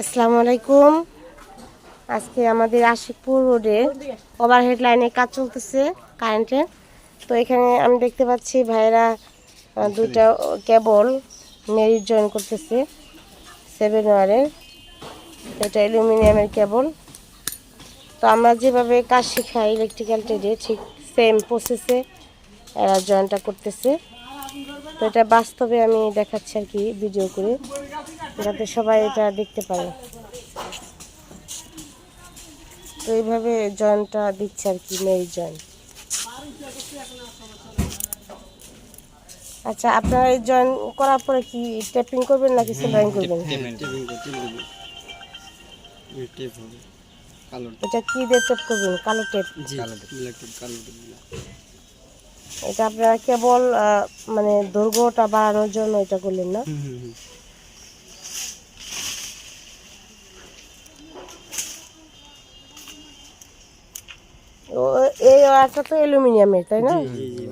আসসালামু আলাইকুম। আজকে আমাদের আশিকপুর রোডে ওভারহেড লাইনে কাজ চলতেছে কারেন্টের। তো এখানে আমি দেখতে পাচ্ছি ভাইরা দুটা কেবল মেরিট জয়েন করতেছে, সেভেন ওয়ারের। এটা অ্যালুমিনিয়ামের কেবল। তো আমরা যেভাবে কাজ শেখাই ইলেকট্রিক্যাল ট্রেডে ঠিক সেম প্রসেসে এরা জয়েনটা করতেছে। তো এটা বাস্তবে আমি দেখাচ্ছি আর কি ভিডিও করে। যাতে সবাই এটা দেখতে পারে। তো এইভাবে জয়েন্টটা দিচ্ছে আর কি মেরি জয়েন্ট। আচ্ছা আপনারা এই জয়েন করার পরে কি টেপিং করবেন নাকি সেলাইন করবেন? এটা কি দিয়ে টেপ করবেন? কালো টেপ? এটা আপনারা কেবল মানে দৈর্ঘ্যটা বাড়ানোর জন্য এটা করলেন না? এই ওয়ারটা তো অ্যালুমিনিয়ামের তাই না? জি জি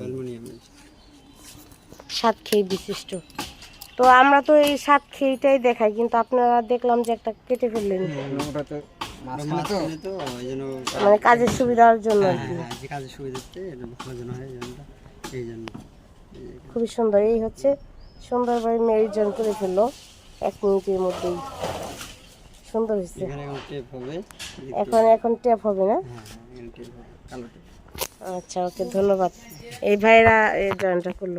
সাত খেই বিশিষ্ট। তো আমরা তো এই সাত খেইটাই দেখাই কিন্তু আপনারা দেখলাম যে একটা কেটে ফেললেন। মানে কাজের সুবিধার জন্য আর কি। হ্যাঁ হয় এই জন্য এই জন্য এই যে- খুবই সুন্দর। এই হচ্ছে সুন্দরভাবে মেরিজন করে ফেলল এক মিনিটের মধ্যেই। সুন্দর হয়েছে। এখন এখন এখন টেপ হবে না? আচ্ছা ওকে ধন্যবাদ। এই ভাইরা এই জয়েনটা করল।